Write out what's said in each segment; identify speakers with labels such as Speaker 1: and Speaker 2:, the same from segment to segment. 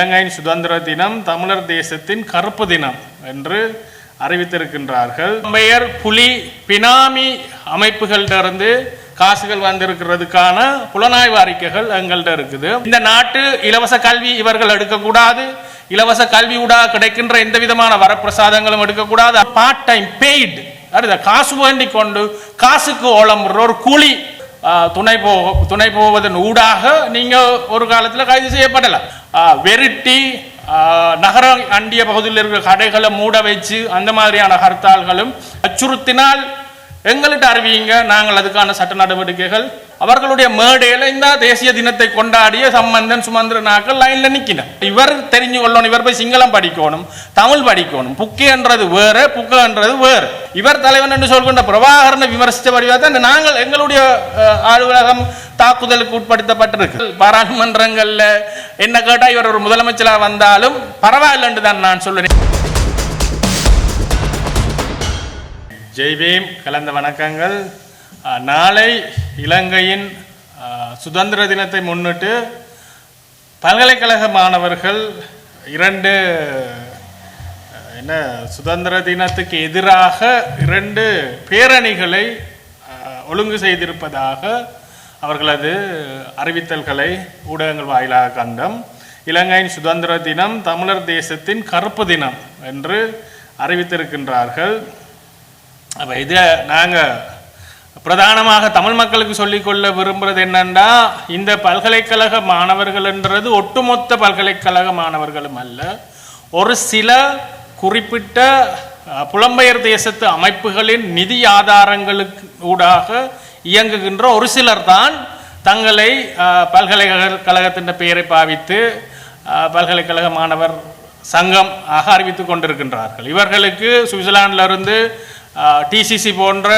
Speaker 1: இலங்கையின் சுதந்திர தினம் தமிழர் தேசத்தின் கருப்பு தினம் என்று அறிவித்திருக்கின்றார்கள். பெயர் புலி பினாமி அமைப்புகளிலிருந்து காசுகள் வந்திருக்கிறதுக்கான புலனாய்வு அறிக்கைகள் எங்கள்கிட்ட இருக்குது. இந்த நாட்டு இலவச கல்வி இவர்கள் எடுக்கக்கூடாது. இலவச கல்வி ஊடாக கிடைக்கின்ற எந்த விதமான வரப்பிரசாதங்களும் எடுக்கக்கூடாது. பார்ட் டைம் பெய்டு அடுத்த காசு வேண்டி கொண்டு காசுக்கு ஓலம் ஒரு கூலி துணை போ துணை போவதன் ஊடாக நீங்கள் ஒரு காலத்தில் கைது செய்யப்படலாம் ஆ, நகர அண்டிய பகுதியில் இருக்கிற கடைகளை மூட வச்சு அந்த மாதிரியான ஹர்த்தால்களும் அச்சுறுத்தினால் எங்கள்கிட்ட அறிவியுங்க நாங்கள் அதுக்கான சட்ட நடவடிக்கைகள். அவர்களுடைய மேடையில் இந்த தேசிய தினத்தை கொண்டாடிய சம்பந்தன் சுமந்திரனாக்கள் லைன்ல நிக்கணும் இவர் தெரிஞ்சு கொள்ளணும் இவர் போய் சிங்களம் படிக்கணும் தமிழ் படிக்கணும். புக்கேன்றது வேறு புக்கன்றது வேறு. இவர் தலைவன் என்று சொல்கின்ற பிரபாகரனை விமர்சித்த வடிவாக தான் நாங்கள் எங்களுடைய அலுவலகம் தாக்குதலுக்கு உட்படுத்தப்பட்டிருக்கு. பாராளுமன்றங்களில் என்ன கேட்டால் இவர் ஒரு முதலமைச்சராக வந்தாலும் பரவாயில்லைன்னு தான் நான் சொல்லுறேன். ஜெய்பீம் கலந்த வணக்கங்கள். நாளை இலங்கையின் சுதந்திர தினத்தை முன்னிட்டு பல்கலைக்கழக மாணவர்கள் இரண்டு என்ன சுதந்திர தினத்துக்கு எதிராக இரண்டு பேரணிகளை ஒழுங்கு செய்திருப்பதாக அவர்களது அறிவித்தல்களை ஊடகங்கள் வாயிலாக கண்டோம். இலங்கையின் சுதந்திர தினம் தமிழர் தேசத்தின் கருப்பு தினம் என்று அறிவித்திருக்கின்றார்கள். அப்போ இதை நாங்கள் பிரதானமாக தமிழ் மக்களுக்கு சொல்லிக்கொள்ள விரும்புறது என்னென்னா இந்த பல்கலைக்கழக மாணவர்கள்ன்றது ஒட்டுமொத்த பல்கலைக்கழக மாணவர்களும் அல்ல. ஒரு சில குறிப்பிட்ட புலம்பெயர் தேசத்து அமைப்புகளின் நிதி ஆதாரங்களுக்கு ஊடாக இயங்குகின்ற ஒரு சிலர் தான் தங்களை பல்கலைக்கழக பல்கலைக்கழகத்தின் பெயரை பாவித்து பல்கலைக்கழக மாணவர் சங்கம் ஆக அறிவித்துக் கொண்டிருக்கின்றார்கள். இவர்களுக்கு சுவிட்சர்லாந்திலிருந்து டிசிசி போன்ற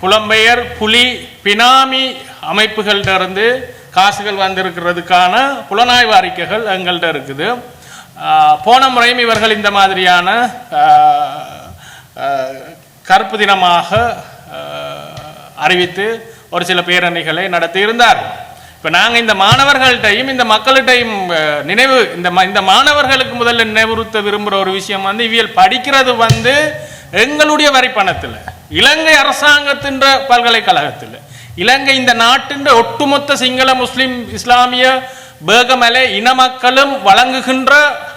Speaker 1: புலம்பெயர் புலி பினாமி அமைப்புகளிலிருந்து காசுகள் வந்திருக்கிறதுக்கான புலனாய்வு அறிக்கைகள் எங்கள்கிட்ட இருக்குது போன முறையும் இவர்கள் இந்த மாதிரியான கருப்பு தினமாக அறிவித்து ஒரு சில பேரணிகளை நடத்தியிருந்தார். இப்போ நாங்கள் இந்த மாணவர்கள்ட்டையும் இந்த மக்கள்கிட்டையும் நினைவு இந்த இந்த மாணவர்களுக்கு முதல்ல நினைவுறுத்த விரும்புகிற ஒரு விஷயம் வந்து இவியல் படிக்கிறது வந்து எங்களுடைய வரி பணத்தில் இலங்கை அரசாங்கத்தின்ற பல்கலைக்கழகத்தில் இலங்கை இந்த நாட்டின் ஒட்டுமொத்த சிங்கள முஸ்லிம் இஸ்லாமிய பேகமலை இன மக்களும் வழங்குகின்ற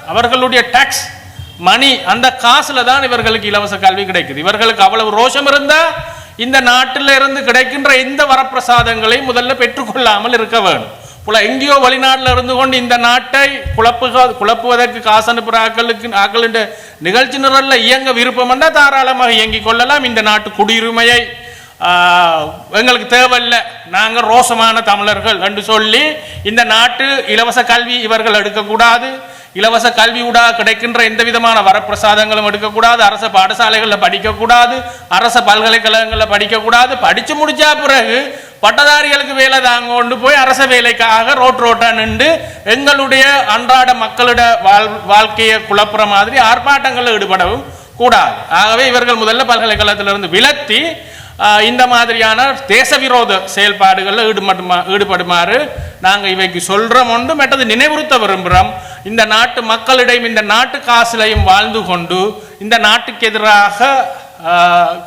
Speaker 1: அவர்களுடைய டாக்ஸ் மணி அந்த காசுல தான் இவர்களுக்கு இலவச கல்வி கிடைக்குது. இவர்களுக்கு அவ்வளவு ரோஷம் இருந்தா இந்த நாட்டில இருந்து கிடைக்கின்ற எந்த வரப்பிரசாதங்களையும் முதல்ல பெற்றுக்கொள்ளாமல் இருக்க வேண்டும் புல எங்கேயோ வெளிநாட்டில் இருந்து கொண்டு இந்த நாட்டை குழப்புக குழப்புவதற்கு காசு அனுப்புகிற ஆக்களுக்கு ஆக்களின் நிகழ்ச்சி நிரலில் இயங்க விருப்பம் என்றால் தாராளமாக இயங்கிக் கொள்ளலாம். இந்த நாட்டு குடியுரிமையை எங்களுக்கு தேவையில்லை. நாங்கள் ரோசமான தமிழர்கள் என்று சொல்லி இந்த நாட்டு இலவச கல்வி இவர்கள் எடுக்கக்கூடாது. இலவச கல்வி ஊடாக கிடைக்கின்ற எந்த விதமான வரப்பிரசாதங்களும் எடுக்கக்கூடாது. அரச பாடசாலைகளில் படிக்கக்கூடாது. அரச பல்கலைக்கழகங்களில் படிக்கக்கூடாது. படித்து முடிச்சா பிறகு பட்டதாரிகளுக்கு வேலை தாங்க கொண்டு போய் அரச வேலைக்காக ரோட் ரோட்டா நின்று எங்களுடைய அன்றாட மக்களிட வாழ் வாழ்க்கையை குழப்புற மாதிரி ஆர்ப்பாட்டங்களில் ஈடுபடவும் கூடாது. ஆகவே இவர்கள் முதல்ல பல்கலைக்கழகத்திலிருந்து விலத்தி இந்த மாதிரியான தேச விரோத செயல்பாடுகளில் ஈடுபடுமா ஈடுபடுமாறு நாங்கள் இவைக்கு சொல்கிறோம் ஒன்று மற்றது நினைவுறுத்த விரும்புகிறோம் இந்த நாட்டு மக்களிடையும் இந்த நாட்டு காசுலையும் வாழ்ந்து கொண்டு இந்த நாட்டுக்கு எதிராக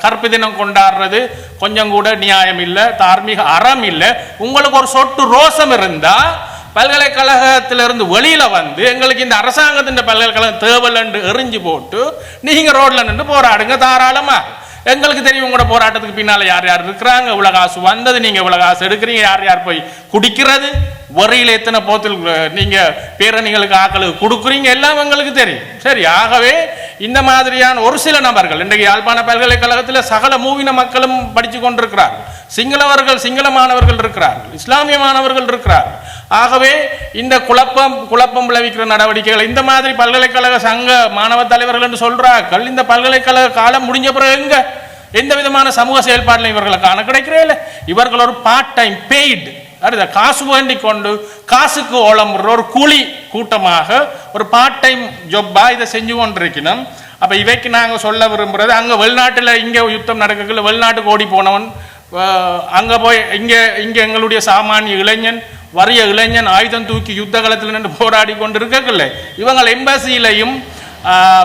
Speaker 1: கற்பு தினம் கொண்டாடுறது கொஞ்சம் கூட நியாயம் இல்லை தார்மீக அறம் இல்லை. உங்களுக்கு ஒரு சொட்டு ரோசம் இருந்தால் பல்கலைக்கழகத்திலிருந்து வெளியில் வந்து எங்களுக்கு இந்த அரசாங்கத்தின் பல்கலைக்கழகம் தேவலன்று எரிஞ்சு போட்டு நீங்கள் ரோட்டில் நின்று போராடுங்க தாராளமாக எங்களுக்கு தெரியும் உங்களோட போராட்டத்துக்கு பின்னால் யார் யார் இருக்கிறாங்க? இவ்வளோ காசு வந்தது. நீங்கள் இவ்வளோ காசு எடுக்கிறீங்க. யார் யார் போய் குடிக்கிறது? வரியில எத்தனை போத்தில் நீங்கள் பேரணிகளுக்கு ஆக்களுக்கு கொடுக்குறீங்க? எல்லாம் எங்களுக்கு தெரியும். சரி ஆகவே இந்த மாதிரியான ஒரு சில நபர்கள் இன்றைக்கு யாழ்ப்பாண பல்கலைக்கழகத்தில் சகல மூவின மக்களும் படித்து கொண்டிருக்கிறார்கள். சிங்களவர்கள் சிங்கள மாணவர்கள் இருக்கிறார்கள் இஸ்லாமிய மாணவர்கள் இருக்கிறார்கள் ஆகவே இந்த குழப்பம் குழப்பம் விளைவிக்கிற நடவடிக்கைகள் இந்த மாதிரி பல்கலைக்கழக சங்க மாணவ தலைவர்கள் என்று சொல்றார்கள் இந்த பல்கலைக்கழக காலம் முடிஞ்ச பிறகு எங்க? எந்த விதமான சமூக செயல்பாடுல இவர்களை காண கிடைக்கிறே இல்லை. இவர்கள் ஒரு பார்ட் டைம் பெய்டு அடுத்த காசு வேண்டி கொண்டு காசுக்கு ஓலமுற ஒரு கூலி கூட்டமாக ஒரு பார்ட் டைம் ஜொப்பா இதை செஞ்சு கொண்டிருக்கணும். அப்ப இவைக்கு நாங்க சொல்ல விரும்புறது அங்க வெளிநாட்டுல இங்க யுத்தம் நடக்கல வெளிநாட்டுக்கு ஓடி போனவன் அங்கே போய் இங்கே இங்கே எங்களுடைய சாமானிய இளைஞன் வறிய இளைஞன் ஆயுதம் தூக்கி யுத்த காலத்தில் நின்று போராடி கொண்டிருக்கல இவங்க எம்பசியிலையும்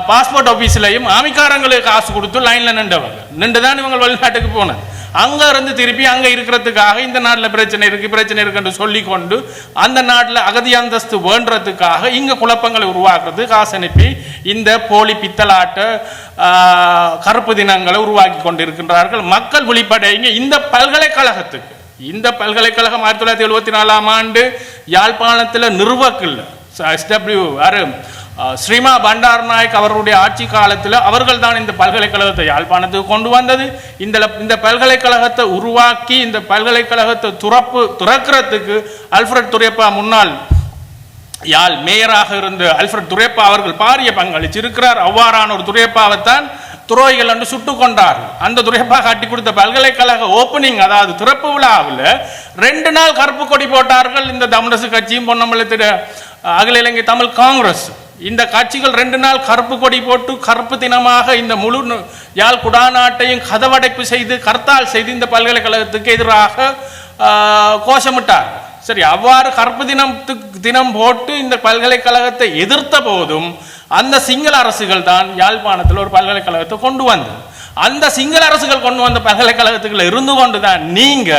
Speaker 1: பாஸ்போர்ட் ஆஃபீஸ்லையும் ஆமிக்காரங்களுக்கு காசு கொடுத்து லைனில் நின்றவங்க. நின்று தான் இவங்க வெளிநாட்டுக்கு போனது. அங்க இருந்து திருப்பி அங்க இருக்கிறதுக்காக இந்த நாட்டில் பிரச்சனை இருக்கு பிரச்சனை இருக்குன்னு சொல்லி கொண்டு அந்த நாட்டில் அகதி அந்தஸ்து வேண்டுறதுக்காக இங்க குழப்பங்களை உருவாக்குறது. காசு அனுப்பி இந்த போலி பித்தலாட்ட கருப்பு தினங்களை உருவாக்கி கொண்டிருக்கின்றார்கள். மக்கள் விழிப்படைங்க இந்த பல்கலைக்கழகத்துக்கு இந்த பல்கலைக்கழகம் ஆயிரத்தி தொள்ளாயிரத்தி எழுபத்தி நாலாம் ஆண்டு யாழ்ப்பாணத்தில் நிறுவக்கில்ல. எஸ்டபிள்யூ யாரு அஹ், ஸ்ரீமா பண்டாரநாயக் அவருடைய ஆட்சி காலத்தில் அவர்கள் தான் இந்த பல்கலைக்கழகத்தை யாழ்ப்பாணத்துக்கு கொண்டு வந்தது. இந்த இந்த பல்கலைக்கழகத்தை உருவாக்கி இந்த பல்கலைக்கழகத்தை துறப்பு துறக்கிறதுக்கு அல்ஃபிரட் துரைப்பா முன்னாள் யாழ் மேயராக இருந்த அல்ஃபிரட் துரைப்பா அவர்கள் பாரிய பங்களிச்சிருக்கிறார். அவ்வாறான ஒரு துரைப்பாவைத்தான் துரோகிகள் என்று சுட்டு கொண்டார். அந்த துரைப்பா காட்டி கொடுத்த பல்கலைக்கழக ஓப்பனிங் அதாவது திறப்பு விழாவில் ரெண்டு நாள் கருப்பு கொடி போட்டார்கள். இந்த தமிழசு கட்சியும் பொன்னம்பலத்திட அகில இலங்கை தமிழ் காங்கிரஸ். இந்த கட்சிகள் ரெண்டு நாள் கருப்பு கொடி போட்டு கருப்பு தினமாக இந்த முழு யாழ் குடாநாட்டையும் கதவடைப்பு செய்து கர்த்தால் செய்து இந்த பல்கலைக்கழகத்துக்கு எதிராக கோஷமிட்டார். சரி அவ்வாறு கருப்பு தினத்துக்கு தினம் போட்டு இந்த பல்கலைக்கழகத்தை எதிர்த்த போதும் அந்த சிங்கள அரசுகள் தான் யாழ்ப்பாணத்தில் ஒரு பல்கலைக்கழகத்தை கொண்டு வந்தது. அந்த சிங்கள அரசுகள் கொண்டு வந்த பல்கலைக்கழகத்துக்குள்ள இருந்து கொண்டு தான் நீங்க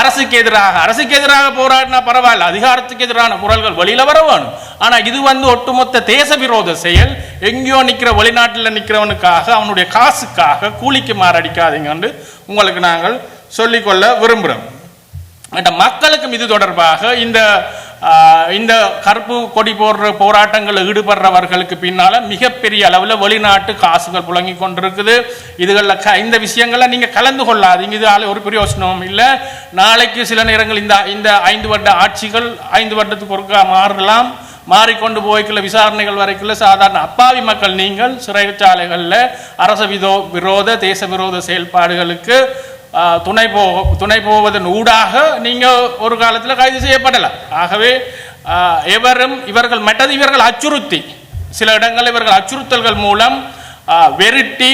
Speaker 1: அரசுக்கு எதிராக அரசுக்கு எதிராக போராடினா பரவாயில்ல அதிகாரத்துக்கு எதிரான குரல்கள் வெளியில வர வேணும். ஆனா இது வந்து ஒட்டுமொத்த தேச விரோத செயல். எங்கேயோ நிக்கிற வெளிநாட்டில் நிக்கிறவனுக்காக அவனுடைய காசுக்காக கூலிக்கு மாறடிக்காதீங்கன்னு உங்களுக்கு நாங்கள் சொல்லிக்கொள்ள விரும்புகிறோம் மக்களுக்கும் இது தொடர்பாக இந்த இந்த கருப்பு கொடி போடுற போராட்டங்களில் ஈடுபடுறவர்களுக்கு பின்னால் மிகப்பெரிய அளவில் வெளிநாட்டு காசுகள் புழங்கி கொண்டிருக்குது. இதுகளில் க இந்த விஷயங்களை நீங்கள் கலந்து கொள்ளாதீங்க. இது ஆளு ஒரு பிரயோசனமும் இல்லை. நாளைக்கு சில நேரங்கள் இந்த இந்த ஐந்து வருட ஆட்சிகள் ஐந்து வருடத்துக்கு ஒருக்கா மாறலாம். மாறிக்கொண்டு போய்க்குள்ள விசாரணைகள் வரைக்குள்ள சாதாரண அப்பாவி மக்கள் நீங்கள் சிறைச்சாலைகளில் அரச விதோ விரோத தேச விரோத செயல்பாடுகளுக்கு துணை போ துணை போவதன் ஊடாக நீங்கள் ஒரு காலத்தில் கைது செய்யப்படலாம் ஆகவே எவரும் இவர்கள் மற்றது இவர்கள் அச்சுறுத்தி சில இடங்களில் இவர்கள் அச்சுறுத்தல்கள் மூலம் வெருட்டி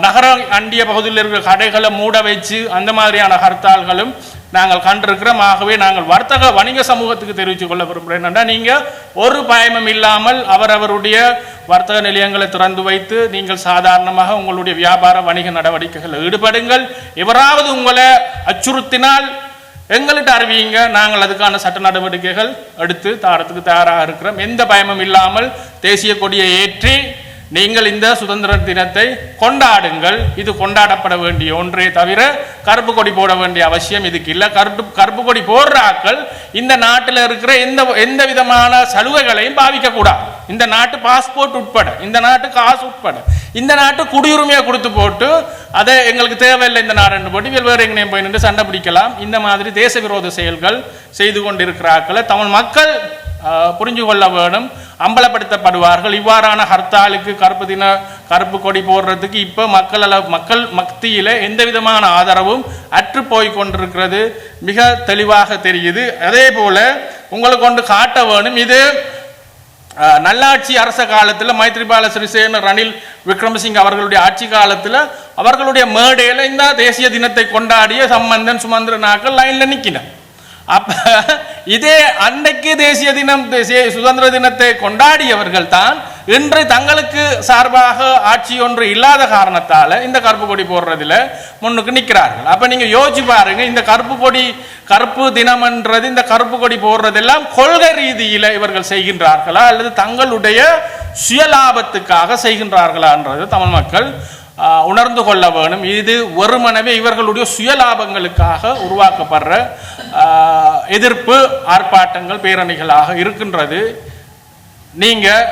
Speaker 1: நகர அண்டிய பகுதியில் இருக்கிற கடைகளை மூட வச்சு அந்த மாதிரியான ஹர்த்தால்களும் நாங்கள் கண்டிருக்கிறோம். ஆகவே நாங்கள் வர்த்தக வணிக சமூகத்துக்கு தெரிவித்துக் கொள்ள விரும்புகிறேன் நீங்கள் ஒரு பயமும் இல்லாமல் அவரவருடைய வர்த்தக நிலையங்களை திறந்து வைத்து நீங்கள் சாதாரணமாக உங்களுடைய வியாபார வணிக நடவடிக்கைகளில் ஈடுபடுங்கள். எவராவது உங்களை அச்சுறுத்தினால் எங்கள்கிட்ட அறிவியுங்க நாங்கள் அதுக்கான சட்ட நடவடிக்கைகள் எடுத்து தாரத்துக்கு தயாராக இருக்கிறோம். எந்த பயமும் இல்லாமல் தேசிய கொடியை ஏற்றி நீங்கள் இந்த சுதந்திர தினத்தை கொண்டாடுங்கள். இது கொண்டாடப்பட வேண்டிய ஒன்றே தவிர கருப்பு கொடி போட வேண்டிய அவசியம் இதுக்கு இல்லை. கருப்பு கருப்பு கொடி போடுற ஆட்கள் இந்த நாட்டில் இருக்கிற எந்த எந்த விதமான சலுகைகளையும் பாவிக்க கூடாது இந்த நாட்டு பாஸ்போர்ட் உட்பட இந்த நாட்டு காசு உட்பட இந்த நாட்டு குடியுரிமையை கொடுத்து போட்டு அதை எங்களுக்கு தேவையில்லை இந்த நாடுன்னு போட்டு இவர்கள் வேறு எங்கேயும் போய் நின்று சண்டை பிடிக்கலாம். இந்த மாதிரி தேச விரோத செயல்கள் செய்து கொண்டிருக்கிறார்கள். தமிழ் மக்கள் புரிஞ்சு கொள்ள வேணும் அம்பலப்படுத்தப்படுவார்கள். இவ்வாறான ஹர்த்தாலுக்கு கருப்பு தின கருப்பு கொடி போடுறதுக்கு இப்போ மக்கள் அளவு மக்கள் மத்தியில் எந்த விதமான ஆதரவும் அற்று போய் கொண்டிருக்கிறது. மிக தெளிவாக தெரியுது. அதே போல உங்களுக்கு கொண்டு காட்ட வேணும். இது நல்லாட்சி அரச காலத்தில் மைத்ரிபால சிறிசேன ரணில் விக்ரமசிங்க அவர்களுடைய ஆட்சி காலத்தில் அவர்களுடைய மேடையில் இந்த தேசிய தினத்தை கொண்டாடிய சம்பந்தன் சுமந்திரனாக்கள் லைனில் நிற்கினேன் அப்போ இதே அன்னைக்கு தேசிய தினம் தேசிய சுதந்திர தினத்தை கொண்டாடியவர்கள் தான் இன்று தங்களுக்கு சார்பாக ஆட்சி ஒன்று இல்லாத காரணத்தால் இந்த கருப்பு கொடி போடுறதுல முன்னுக்கு நிற்கிறார்கள். அப்போ நீங்கள் யோசிச்சு பாருங்க இந்த கருப்பு கொடி கருப்பு தினம்ன்றது இந்த கருப்பு கொடி போடுறதெல்லாம் கொள்கை ரீதியில் இவர்கள் செய்கின்றார்களா? அல்லது தங்களுடைய சுயலாபத்துக்காக செய்கின்றார்களான்றது தமிழ் மக்கள் உணர்ந்து கொள்ள வேணும். இது வெறுமனவே இவர்களுடைய சுயலாபங்களுக்காக உருவாக்கப்படுற எதிர்ப்பு ஆர்ப்பாட்டங்கள் பேரணிகளாக இருக்கின்றது. நீங்கள்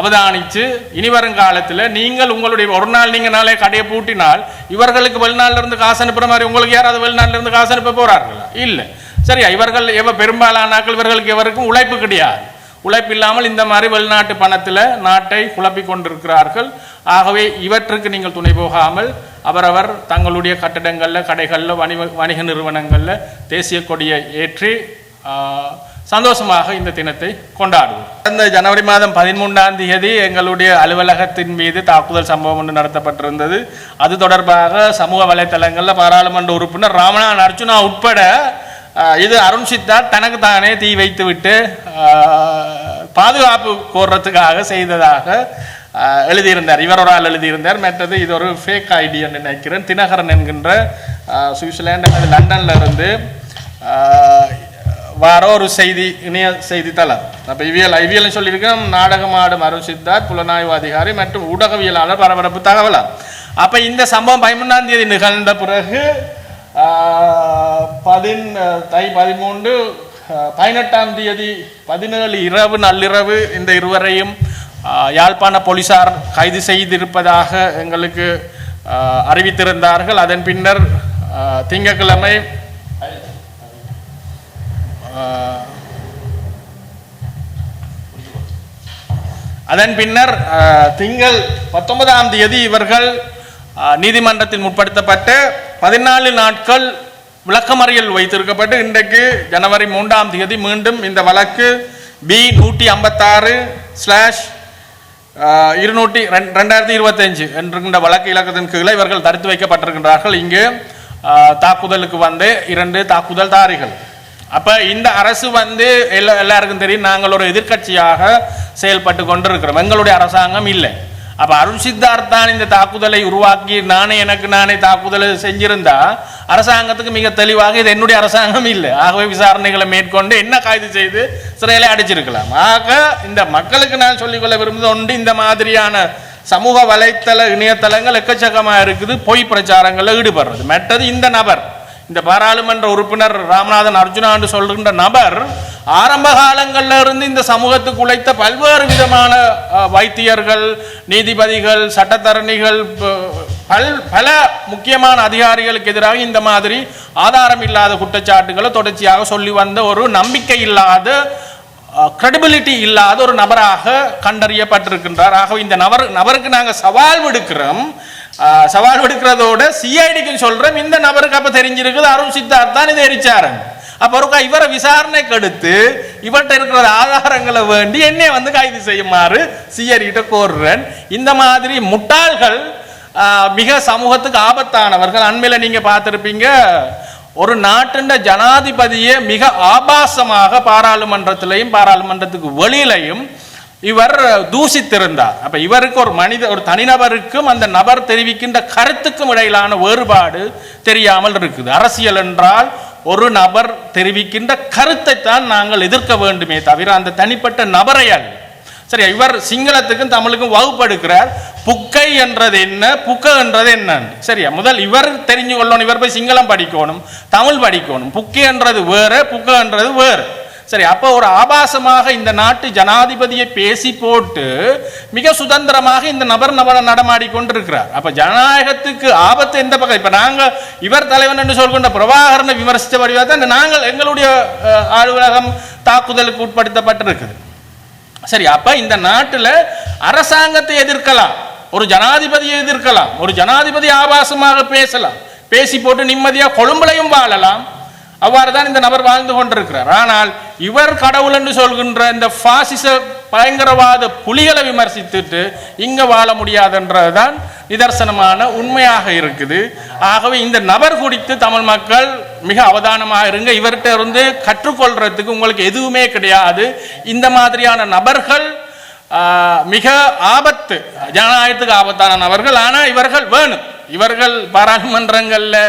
Speaker 1: அவதானித்து இனி வருங்காலத்தில் நீங்கள் உங்களுடைய ஒரு நாள் நீங்கள் நாளே கடையை பூட்டினால் இவர்களுக்கு வெளிநாட்டில காசு அனுப்புகிற மாதிரி உங்களுக்கு யாராவது வெளிநாட்டில காசு அனுப்ப போகிறார்களா இல்லை. சரியா இவர்கள் எவ பெரும்பாலானாக்கள் இவர்களுக்கு எவருக்கும் உழைப்பு கிடையாது. உழைப்பில்லாமல் இந்த மாதிரி வெளிநாட்டு பணத்தில் நாட்டை குழப்பிக் கொண்டிருக்கிறார்கள். ஆகவே இவற்றுக்கு நீங்கள் துணை போகாமல் அவரவர் தங்களுடைய கட்டடங்களில் கடைகளில் வணிக வணிக நிறுவனங்களில் தேசிய கொடியை ஏற்றி சந்தோஷமாக இந்த தினத்தை கொண்டாடுவோம். கடந்த ஜனவரி மாதம் பதிமூன்றாம் தேதி எங்களுடைய அலுவலகத்தின் மீது தாக்குதல் சம்பவம் ஒன்று நடத்தப்பட்டிருந்தது. அது தொடர்பாக சமூக வலைத்தளங்களில் பாராளுமன்ற உறுப்பினர் ராமநாதன் அர்ஜுனா உட்பட இது அருண் சித்தார்த் தனக்கு தானே தீ வைத்து விட்டு பாதுகாப்பு கோர்றதுக்காக செய்ததாக எழுதியிருந்தார். இவர் ஒரு ஆள் எழுதியிருந்தார். மற்றது இது ஒரு ஃபேக் ஐடியா நினைக்கிறேன். தினகரன் என்கின்ற சுவிட்சர்லாண்டு சுவிட்சர்லாந்து அல்லது லண்டன்ல இருந்து வர வார ஒரு செய்தி இணைய செய்தித்தளம் அப்போ இவியல் ஐவியல்னு சொல்லியிருக்கோம் நாடகமாடும் அருண் சித்தார்த் புலனாய்வு அதிகாரி மற்றும் ஊடகவியலாளர் பரபரப்பு தகவலாம் அப்போ இந்த சம்பவம் பதிமூணாம் தேதி நிகழ்ந்த பிறகு பதின் தை பதிமூன்று பதினெட்டாம் தேதி பதினேழு இரவு நள்ளிரவு இந்த இருவரையும் யாழ்ப்பாண போலீசார் கைது செய்திருப்பதாக எங்களுக்கு அறிவித்திருந்தார்கள். அதன் பின்னர் ஆஹ், திங்கட்கிழமை அதன் பின்னர் திங்கள் பத்தொன்பதாம் தேதி இவர்கள் நீதிமன்றத்தில் முற்படுத்தப்பட்டு பதினாலு நாட்கள் விளக்கமறியல் வைத்திருக்கப்பட்டு இன்றைக்கு ஜனவரி மூன்றாம் தேதி மீண்டும் இந்த வழக்கு பி நூற்றி ஐம்பத்தாறு ஸ்லாஷ் இருநூற்றி ரெண்டாயிரத்தி இருபத்தஞ்சு என்கின்ற வழக்கு இலக்கத்தின் கீழே இவர்கள் தடுத்து வைக்கப்பட்டிருக்கின்றார்கள். இங்கு தாக்குதலுக்கு வந்து இரண்டு தாக்குதல் தாரிகள். அப்போ இந்த அரசு வந்து எல்லா எல்லாருக்கும் தெரியும் நாங்கள் ஒரு எதிர்க்கட்சியாக செயல்பட்டு கொண்டிருக்கிறோம். எங்களுடைய அரசாங்கம் இல்லை. அப்ப அருண் சித்தார்த்தான் இந்த தாக்குதலை உருவாக்கி நானே எனக்கு நானே தாக்குதலை செஞ்சிருந்தா அரசாங்கத்துக்கு மிக தெளிவாக இது என்னுடைய அரசாங்கம் இல்லை. ஆகவே விசாரணைகளை மேற்கொண்டு என்ன கைது செய்து சிறையில அடைச்சிருக்கலாம். ஆக இந்த மக்களுக்கு நான் சொல்லிக்கொள்ள விரும்புவது ஒன்று இந்த மாதிரியான சமூக வலைத்தள இணையதளங்கள் எக்கச்சக்கமாக இருக்குது. பொய் பிரச்சாரங்களில் ஈடுபடுறது. மற்றது இந்த நபர் இந்த பாராளுமன்ற உறுப்பினர் ராமநாதன் அர்ஜுனா என்று சொல்கின்ற நபர் ஆரம்ப காலங்கள்ல இருந்து இந்த சமூகத்துக்கு உழைத்த பல்வேறு விதமான வைத்தியர்கள் நீதிபதிகள் சட்டத்தரணிகள் பல் பல முக்கியமான அதிகாரிகளுக்கு எதிராக இந்த மாதிரி ஆதாரம் இல்லாத குற்றச்சாட்டுகளை தொடர்ச்சியாக சொல்லி வந்த ஒரு நம்பிக்கை இல்லாத கிரெடிபிலிட்டி இல்லாத ஒரு நபராக கண்டறியப்பட்டிருக்கின்றார். ஆகவே இந்த நபர் நபருக்கு நாங்கள் சவால் விடுக்கிறோம். சவால் விடுக்கிறதோட சிஐடிக்கு சொல்றோம். இந்த நபருக்கு அப்ப தெரிஞ்சிருக்குது. அருண் சித்தார்த் தான் இதை எரிச்சாரன் அப்போ ஒருக்கா இவரை விசாரணைக்கு அடுத்து இவர்கிட்ட இருக்கிற ஆதாரங்களை வேண்டி என்னை வந்து கைது செய்யுமாறு சிஐடிகிட்ட கோருறேன். இந்த மாதிரி முட்டாள்கள் மிக சமூகத்துக்கு ஆபத்தானவர்கள். அண்மையில் நீங்கள் பார்த்துருப்பீங்க ஒரு நாட்டின் ஜனாதிபதியை மிக ஆபாசமாக பாராளுமன்றத்திலையும் பாராளுமன்றத்துக்கு வெளியிலையும் இவர் தூசித்திருந்தார் அப்ப இவருக்கு ஒரு மனித ஒரு தனிநபருக்கும் அந்த நபர் தெரிவிக்கின்ற கருத்துக்கும் இடையிலான வேறுபாடு தெரியாமல் இருக்குது. அரசியல் என்றால் ஒரு நபர் தெரிவிக்கின்ற கருத்தை தான் நாங்கள் எதிர்க்க வேண்டுமே தவிர அந்த தனிப்பட்ட நபரை அல்ல. சரி இவர் சிங்களத்துக்கும் தமிழுக்கும் வகுப்படுக்கிறார் புக்கை என்றது என்ன? புக்க என்றது என்னன்னு. சரியா? முதல் இவர் தெரிஞ்சு கொள்ளணும். இவர் போய் சிங்களம் படிக்கணும் தமிழ் படிக்கணும். புக்கை என்றது வேறு புக்க என்றது வேறு. சரி அப்போ ஒரு ஆபாசமாக இந்த நாட்டு ஜனாதிபதியை பேசி போட்டு மிக சுதந்திரமாக இந்த நபர் நபர் நடமாடி கொண்டிருக்கிறார். அப்ப ஜனநாயகத்துக்கு ஆபத்து எந்த பக்கம்? இப்ப நாங்க இவர் தலைவன் என்று சொல்கின்ற பிரபாகரனை விமர்சித்த வடிவாக தான் நாங்கள் எங்களுடைய அலுவலகம் தாக்குதலுக்கு உட்படுத்தப்பட்டிருக்குது. சரி அப்ப இந்த நாட்டுல அரசாங்கத்தை எதிர்க்கலாம் ஒரு ஜனாதிபதியை எதிர்க்கலாம் ஒரு ஜனாதிபதி ஆபாசமாக பேசலாம் பேசி போட்டு நிம்மதியா கொழும்புலையும் வாழலாம். அவ்வாறு தான் இந்த நபர் வாழ்ந்து கொண்டிருக்கிறார். ஆனால் இவர் கடவுள் என்று சொல்கின்ற இந்த பாசிச பயங்கரவாத புலிகளை விமர்சித்துட்டு இங்க வாழ முடியாதுன்றதுதான் நிதர்சனமான உண்மையாக இருக்குது. ஆகவே இந்த நபர் குறித்து தமிழ் மக்கள் மிக அவதானமாக இருங்க. இவர்கிட்ட இருந்து கற்றுக்கொள்றதுக்கு உங்களுக்கு எதுவுமே கிடையாது. இந்த மாதிரியான நபர்கள் மிக ஆபத்து ஜனநாயகத்துக்கு ஆபத்தான நபர்கள். ஆனால் இவர்கள் வேணும். இவர்கள் பாராளுமன்றங்களில்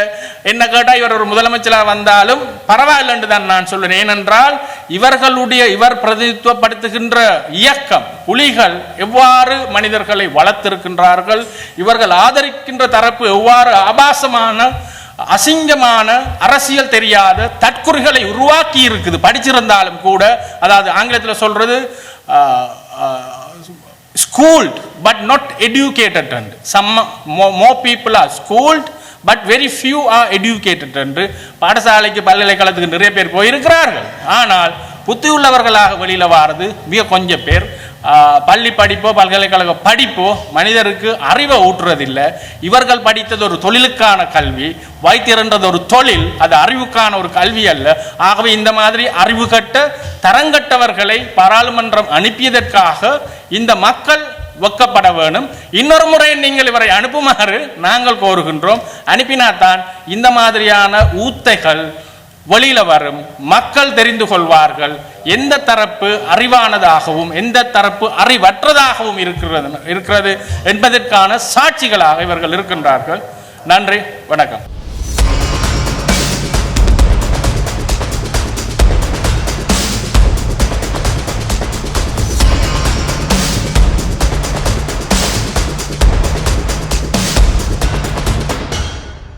Speaker 1: என்ன கேட்டால் இவர் ஒரு முதலமைச்சராக வந்தாலும் பரவாயில்லைன்னு தான் நான் சொல்லுவேன். ஏனென்றால் இவர்களுடைய இவர் பிரதிநிதித்துவப்படுத்துகின்ற இயக்கம் புலிகள் எவ்வாறு மனிதர்களை வளர்த்திருக்கின்றார்கள் இவர்கள் ஆதரிக்கின்ற தரப்பு எவ்வாறு ஆபாசமான அசிங்கமான அரசியல் தெரியாத தற்குறிகளை உருவாக்கி இருக்குது படிச்சிருந்தாலும் கூட அதாவது ஆங்கிலத்தில் சொல்றது schooled but not educated and some more, மோ people are schooled but very few are educated என்று. பாடசாலைக்கு பல்கலைக்கழகத்துக்கு நிறைய பேர் போயிருக்கிறார்கள். ஆனால் புத்தி உள்ளவர்களாக வெளியில வாரது மிக கொஞ்சம் பேர். பள்ளி படிப்போ பல்கலைக்கழக படிப்போ மனிதருக்கு அறிவை ஊற்றுறதில்லை இவர்கள் படித்தது ஒரு தொழிலுக்கான கல்வி வைத்திருந்தது ஒரு தொழில் அது அறிவுக்கான ஒரு கல்வி அல்ல. ஆகவே இந்த மாதிரி அறிவு கட்ட தரங்கட்டவர்களை பாராளுமன்றம் அனுப்பியதற்காக இந்த மக்கள் ஒக்கப்பட வேணும். இன்னொரு முறை நீங்கள் இவரை அனுப்புமாறு நாங்கள் கோருகின்றோம். அனுப்பினால்தான் இந்த மாதிரியான ஊத்தைகள் வெளியில வரும். மக்கள் தெரிந்து கொள்வார்கள். எந்த தரப்பு அறிவானதாகவும் எந்த தரப்பு அறிவற்றதாகவும் இருக்கிறது இருக்கிறது என்பதற்கான சாட்சிகளாக இவர்கள் இருக்கின்றார்கள். நன்றி வணக்கம்.